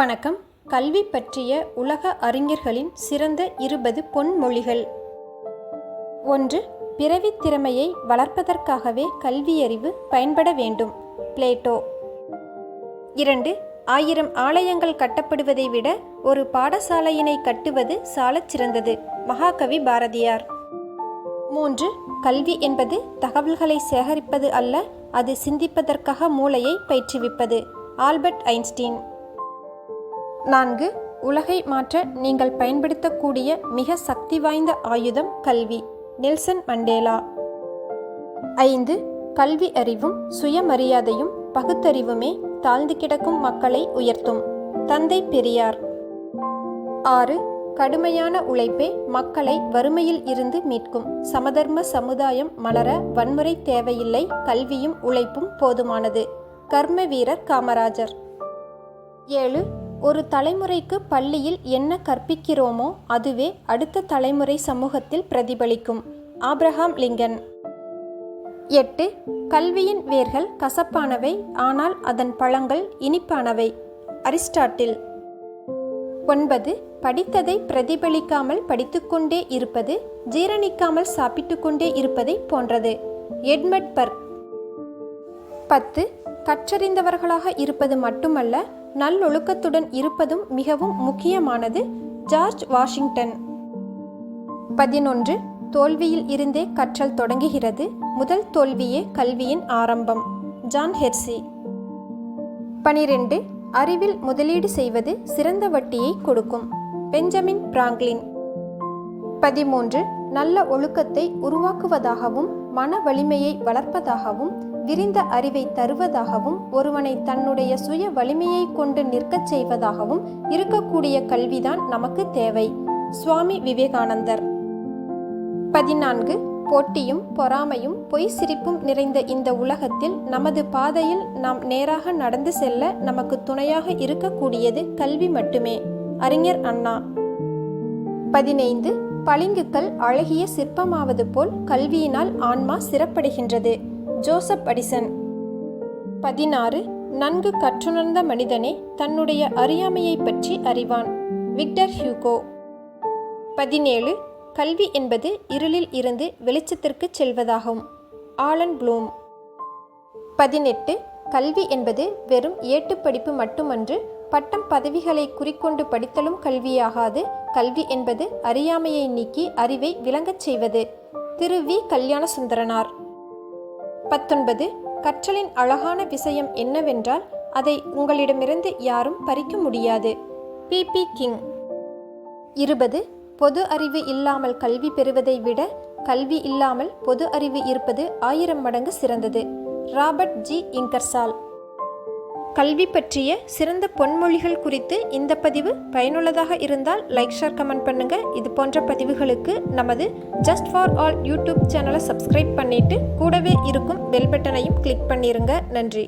வணக்கம். கல்வி பற்றிய உலக அறிஞர்களின் சிறந்த இருபது பொன்மொழிகள். ஒன்று பிறவித் திறமையை வளர்ப்பதற்காகவே கல்வியறிவு பயன்பட வேண்டும். பிளேட்டோ. இரண்டு ஆயிரம் ஆலயங்கள் கட்டப்படுவதை விட ஒரு பாடசாலையினை கட்டுவது சாலச் சிறந்தது. மகாகவி பாரதியார். மூன்று கல்வி என்பது தகவல்களை சேகரிப்பது அல்ல அது சிந்திப்பதற்காக மூளையை பயிற்றுவிப்பது. Albert Einstein. நான்கு உலகை மாற்ற நீங்கள் பயன்படுத்தக்கூடிய மிக சக்தி வாய்ந்த ஆயுதம் கல்வி. Nelson Mandela. ஐந்து கல்வி அறிவும் சுயமரியாதையும் பகுத்தறிவுமே தாழ்ந்து கிடக்கும் மக்களை உயர்த்தும். தந்தை பெரியார். ஆறு கடுமையான உழைப்பே மக்களை வறுமையில் இருந்து மீட்கும். சமதர்ம சமுதாயம் மலர வன்முறை தேவையில்லை கல்வியும் உழைப்பும் போதுமானது. கர்ம வீரர் காமராஜர். ஏழு ஒரு தலைமுறைக்கு பள்ளியில் என்ன கற்பிக்கிறோமோ அதுவே அடுத்த தலைமுறை சமூகத்தில் பிரதிபலிக்கும். Abraham Lincoln. எட்டு. கல்வியின் வேர்கள் கசப்பானவை ஆனால் அதன் பழங்கள் இனிப்பானவை. அரிஸ்டாட்டில். ஒன்பது. படித்ததை பிரதிபலிக்காமல் படித்துக்கொண்டே இருப்பது ஜீரணிக்காமல் சாப்பிட்டுக்கொண்டே இருப்பதை போன்றது. Edmund Burke. பத்து. கற்றறிந்தவர்களாக இருப்பது மட்டுமல்ல நல்லொழுக்கத்துடன் இருப்பதும் மிகவும் முக்கியமானது ஜார்ஜ் வாஷிங்டன். பதினொன்று. தோல்வியில் இருந்தே கற்றல் தொடங்குகிறது. முதல் தோல்வியே கல்வியின் ஆரம்பம். John Hersey. பனிரெண்டு. அறிவில் முதலீடு செய்வது சிறந்த வட்டியை கொடுக்கும். Benjamin Franklin. பதிமூன்று. நல்ல ஒழுக்கத்தை உருவாக்குவதாகவும் மன வலிமையை வளர்ப்பதாகவும் விரிந்த அறிவை தருவதாகவும் ஒருவனை தன்னுடைய சுய வலிமையை கொண்டு நிற்கச் செய்வதாகவும் இருக்கக்கூடிய கல்விதான் நமக்கு தேவை. சுவாமி விவேகானந்தர். பதினான்கு. போட்டியும் பொறாமையும் பொய் சிரிப்பும் நிறைந்த இந்த உலகத்தில் நமது பாதையில் நாம் நேராக நடந்து செல்ல நமக்கு துணையாக இருக்கக்கூடியது கல்வி மட்டுமே. அறிஞர் அண்ணா. பதினைந்து. பளிங்குக்கல் அழகிய சிற்பமாவது போல் கல்வியினால் ஆன்மா சிறப்படைகின்றது. Joseph addition. பதினாறு. நன்கு கற்றுணர்ந்த மனிதனே தன்னுடைய அறியாமையை பற்றி அறிவான். Victor Hugo. பதினேழு. கல்வி என்பது இருளில் இருந்து வெளிச்சத்திற்கு செல்வதாகும். Alan Bloom. பதினெட்டு. கல்வி என்பது வெறும் ஏட்டுப் படிப்பு மட்டுமன்று பட்டம் பதவிகளை குறிக்கொண்டு படித்தலும் கல்வியாகாது. கல்வி என்பது அறியாமையை நீக்கி அறிவை விளங்கச் செய்வது. திரு வி. கல்யாண சுந்தரனார் பத்தொன்பது. கற்றலின் அழகான விஷயம் என்னவென்றால் அதை உங்களிடமிருந்து யாரும் பறிக்க முடியாது. BB King. இருபது. பொது அறிவு இல்லாமல் கல்வி பெறுவதை விட கல்வி இல்லாமல் பொது அறிவு இருப்பது ஆயிரம் மடங்கு சிறந்தது. Robert G. இங்கர்சால் கல்வி பற்றிய சிறந்த பொன்மொழிகள் குறித்து இந்த பதிவு பயனுள்ளதாக இருந்தால் லைக் ஷேர் கமெண்ட் பண்ணுங்க. இது போன்ற பதிவுகளுக்கு நமது ஜஸ்ட் ஃபார் ஆல் யூடியூப் சேனலை சப்ஸ்கிரைப் பண்ணிட்டு கூடவே இருக்கும் பெல் பட்டனையும் கிளிக் பண்ணிருங்க. நன்றி.